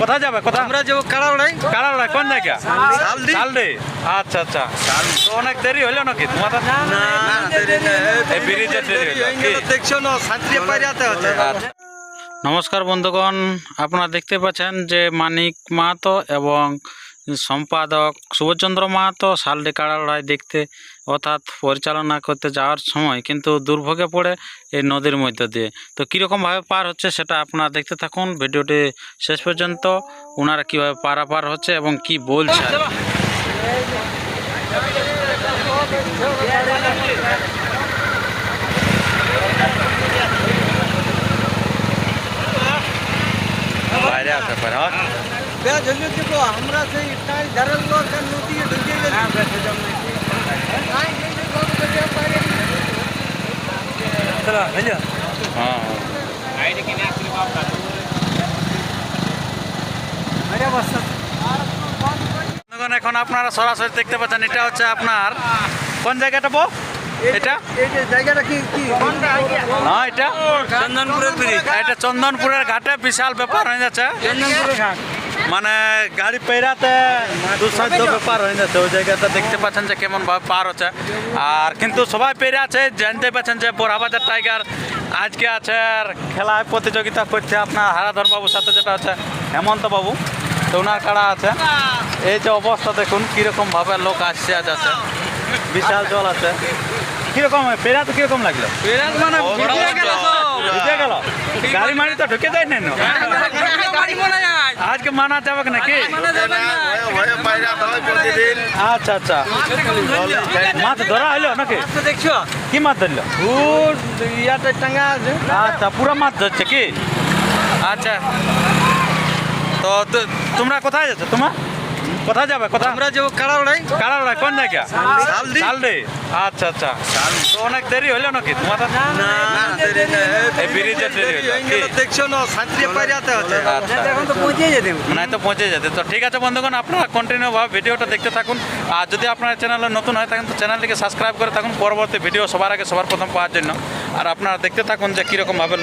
কোথায় যাবে? কোথায় আমরা যাব কাড়াড়াই কারাড়া কোন জায়গা? শালদি। আচ্ছা আচ্ছা। তো অনেক দেরি হলো নাকি? তোমাদের না এই ব্রিজের দেরি হলো? দেখছ না? পাইরাতে হচ্ছে। নমস্কার বন্ধুগণ আপনারা দেখতে পাচ্ছেন যে মানিক মাহাতো এবং সম্পাদক সুবোধচন্দ্র মাহাতো শালডি কাড়াড়ায় দেখতে অর্থাৎ পরিচালনা করতে যাওয়ার সময় কিন্তু দুর্ভোগে পড়ে এই নদীর মধ্য দিয়ে। তো কীরকমভাবে পার হচ্ছে সেটা আপনারা দেখতে থাকুন। ভিডিওটি শেষ পর্যন্ত ওনারা কীভাবে পারাপার হচ্ছে এবং কি বলছে বাইরে আসতে পারে হ্যাঁ? আমরা সেই লোক আর নদী এখন আপনারা সরাসরি দেখতে পাচ্ছেন এটা হচ্ছে আপনার কোন জায়গাটা বো এটা জায়গাটা কি কি হ্যাঁ এটা চন্দনপুরের এটা চন্দনপুরের ঘাটে বিশাল ব্যাপার হয়ে যাচ্ছে চন্দনপুরের ঘাট মানে গাড়ি পেরাতে দুঃসাধ্য ব্যাপার হয়ে যাচ্ছে ওই জায়গাটা দেখতে পাচ্ছেন যে কেমন ভাবে পার হচ্ছে। আর কিন্তু সবাই পেরে আছে জানতে পাচ্ছেন যে বোরাবাজার টাইগার আজকে আছে আর খেলায় প্রতিযোগিতা করছে আপনার হারাধর বাবুর সাথে যেটা হচ্ছে হেমন্ত বাবু তো ওনার কাড়া আছে। এই যে অবস্থা দেখুন কীরকম ভাবে লোক আসছে আজ আছে। বিশাল জল আছে। কীরকম পেরাতে কীরকম লাগল? পেরাত মানে ভিজে গেল। গাড়ি মারি তো ঢুকে যায় না? গাড়ি আজকে মানা যাবে নাকি? আচ্ছা আচ্ছা। মাছ ধরা হইল নাকি? দেখছ? কি মাছ ধরলো? ইয়াতে টাঙ্গা আছে। আচ্ছা পুরো মাছ ধরছে কি? আচ্ছা। তো তো- তোমরা কোথায় যাচ্ছ? তোমার? কোথায় যাবে কোথায়? আমরা যাব কাড়াড়াই কোন জায়গা? শালদি। শালদি? আচ্ছা আচ্ছা। তো অনেক দেরি হলো নাকি তোমাদের না দেরি নেই। এই ব্রিজের দেরি হলো কি? দেখছ না? হচ্ছে আচ্ছা। এখন তো পৌঁছে যেতে তো পৌঁছে যেতে। তো ঠিক আছে বন্ধুগণ আপনারা কন্টিনিউ ভাবে ভিডিওটা দেখতে থাকুন। আর যদি আপনার চ্যানেলে নতুন হয় থাকেন তো চ্যানেলটিকে সাবস্ক্রাইব করে থাকুন। পরবর্তী ভিডিও সবার আগে সবার প্রথম পাওয়ার জন্য। আর আপনারা দেখতে থাকুন যে কীরকমভাবে